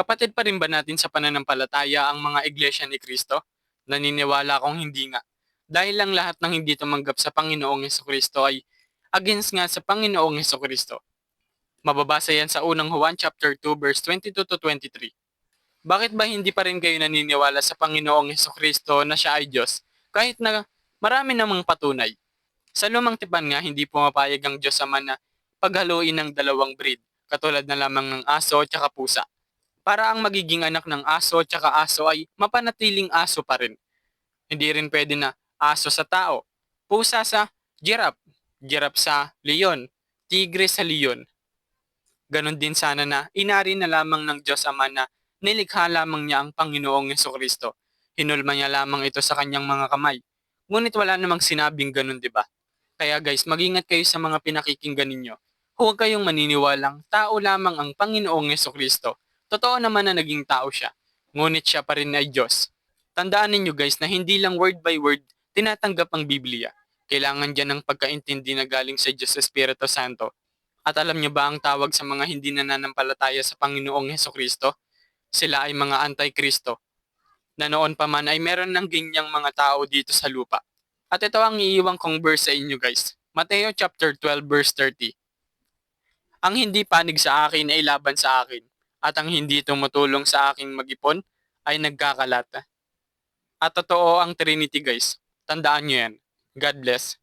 Kapatid pa rin ba natin sa pananampalataya ang mga iglesia ni Kristo? Naniniwala akong hindi nga. Dahil lang lahat ng hindi tumanggap sa Panginoong Heso Kristo ay against nga sa Panginoong Heso Kristo. Mababasa yan sa unang Juan chapter 2 verse 22 to 23. Bakit ba hindi pa rin kayo naniniwala sa Panginoong Heso Kristo na siya ay Diyos kahit na marami namang patunay? Sa lumang tipan nga hindi pumapayag ang Diyos Ama na paghaluin ng dalawang breed katulad na lamang ng aso at pusa. Para ang magiging anak ng aso at saka aso ay mapanatiling aso pa rin. Hindi rin pwede na aso sa tao, pusa sa giraffe, giraffe sa leon, tigre sa leon. Ganon din sana na inari na lamang ng Diyos Ama na nilikha lamang niya ang Panginoong Yeso Kristo. Hinulma niya lamang ito sa kanyang mga kamay. Ngunit wala namang sinabing ganun, di ba? Kaya guys, magingat kayo sa mga pinakikinggan ninyo. Huwag kayong maniniwalang tao lamang ang Panginoong Yeso Kristo. Totoo naman na naging tao siya. Ngunit siya pa rin ay Diyos. Tandaan ninyo guys na hindi lang word by word tinatanggap ang Biblia. Kailangan dyan ng pagkaintindi na galing sa Diyos Espiritu Santo. At alam niyo ba ang tawag sa mga hindi nananampalataya sa Panginoong Heso Kristo? Sila ay mga antikristo. Na noon pa man ay meron ng ganyang mga tao dito sa lupa. At ito ang iiwang kong verse sa inyo guys. Mateo chapter 12 verse 30. Ang hindi panig sa akin ay laban sa akin, at ang hindi tumutulong sa aking mag-ipon ay nagkakalata. At totoo ang Trinity guys. Tandaan nyo yan. God bless.